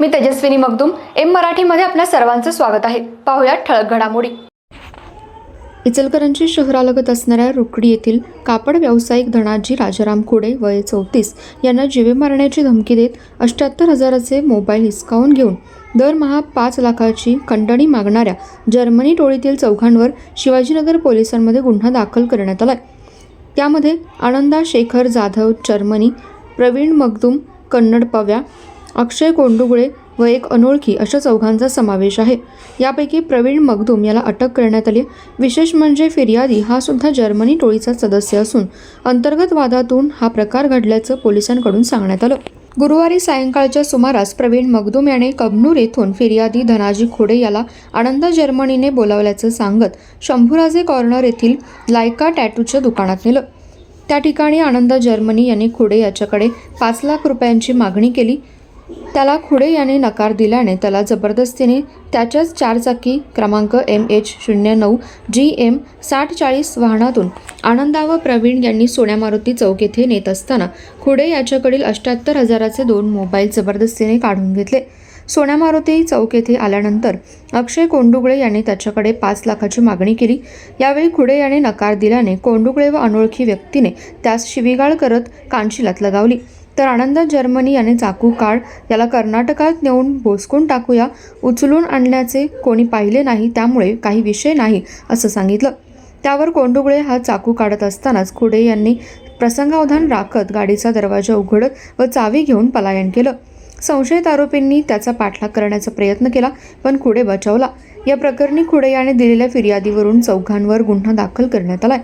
मी Tejaswini Magdum M मराठीमध्ये आपल्या सर्वांचं स्वागत आहे. पाहुयात ठळक घडामोडी. इचलकरंजी शहरालगत असणाऱ्या रुकडी येथील कापड व्यावसायिक धनाजी राजाराम खोडे वय चौतीस यांना जीवे मारण्याची धमकी देत अष्ट्याहत्तर हजाराचे मोबाईल हिसकावून घेऊन दरमहा पाच लाखाची खंडणी मागणाऱ्या जर्मनी टोळीतील चौघांवर शिवाजीनगर पोलिसांमध्ये गुन्हा दाखल करण्यात आला त्यामध्ये आनंदा शेखर जाधव जर्मनी प्रवीण मगदुम कन्नड पव्या अक्षय कोंडुगळे व एक अनोळखी अशा चौघांचा समावेश आहे. यापैकी प्रवीण मगदुम याला अटक करण्यात आली. विशेष म्हणजे फिर्यादी हा सुद्धा जर्मनी टोळीचा सदस्य असून अंतर्गत वादातून हा प्रकार घडल्याचं पोलिसांकडून सांगण्यात आलं. गुरुवारी सायंकाळच्या सुमारास प्रवीण मगदुम याने कबनूर येथून फिर्यादी धनाजी खोडे याला आनंद जर्मनीने बोलावल्याचं सांगत शंभूराजे कॉर्नर येथील लायका टॅटूच्या दुकानात नेलं. त्या ठिकाणी आनंद जर्मनी यांनी खुडे याच्याकडे पाच लाख रुपयांची मागणी केली. त्याला खुडे याने नकार दिल्याने त्याला जबरदस्तीने त्याच्याच चारचाकी क्रमांक एम एच शून्य नऊ जी एम साठ चाळीस वाहनातून आनंदा व प्रवीण यांनी सोन्या मारुती चौक येथे नेत असताना खुडे याच्याकडील अष्ट्याहत्तर हजाराचे दोन मोबाईल जबरदस्तीने काढून घेतले. सोन्या मारुती चौक येथे आल्यानंतर अक्षय कोंडुगळे यांनी त्याच्याकडे पाच लाखाची मागणी केली. यावेळी खुडे याने नकार दिल्याने कोंडुगळे व अनोळखी व्यक्तीने त्यास शिवीगाळ करत कानशिलात लगावली. तर आनंद जर्मनी याने चाकू काढ याला कर्नाटकात नेऊन भोसकून टाकूया. उचलून आणल्याचे कोणी पाहिले नाही त्यामुळे काही विषय नाही असं सांगितलं. त्यावर कोंडुगळे हा चाकू काढत असतानाच खुडे यांनी प्रसंगावधान राखत गाडीचा दरवाजा उघडत व चावी घेऊन पलायन केलं. संशयित आरोपींनी त्याचा पाठलाग करण्याचा प्रयत्न केला पण खुडे बचावला. या प्रकरणी खुडे याने दिलेल्या फिर्यादीवरून चौघांवर गुन्हा दाखल करण्यात आलाय.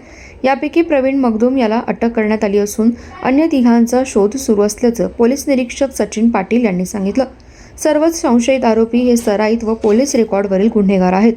यापैकी प्रवीण मगदूम याला अटक करण्यात आली असून अन्य तिघांचा शोध सुरू असल्याचं पोलीस निरीक्षक सचिन पाटील यांनी सांगितलं. सर्वच संशयित आरोपी हे सराईत व पोलीस रेकॉर्डवरील गुन्हेगार आहेत.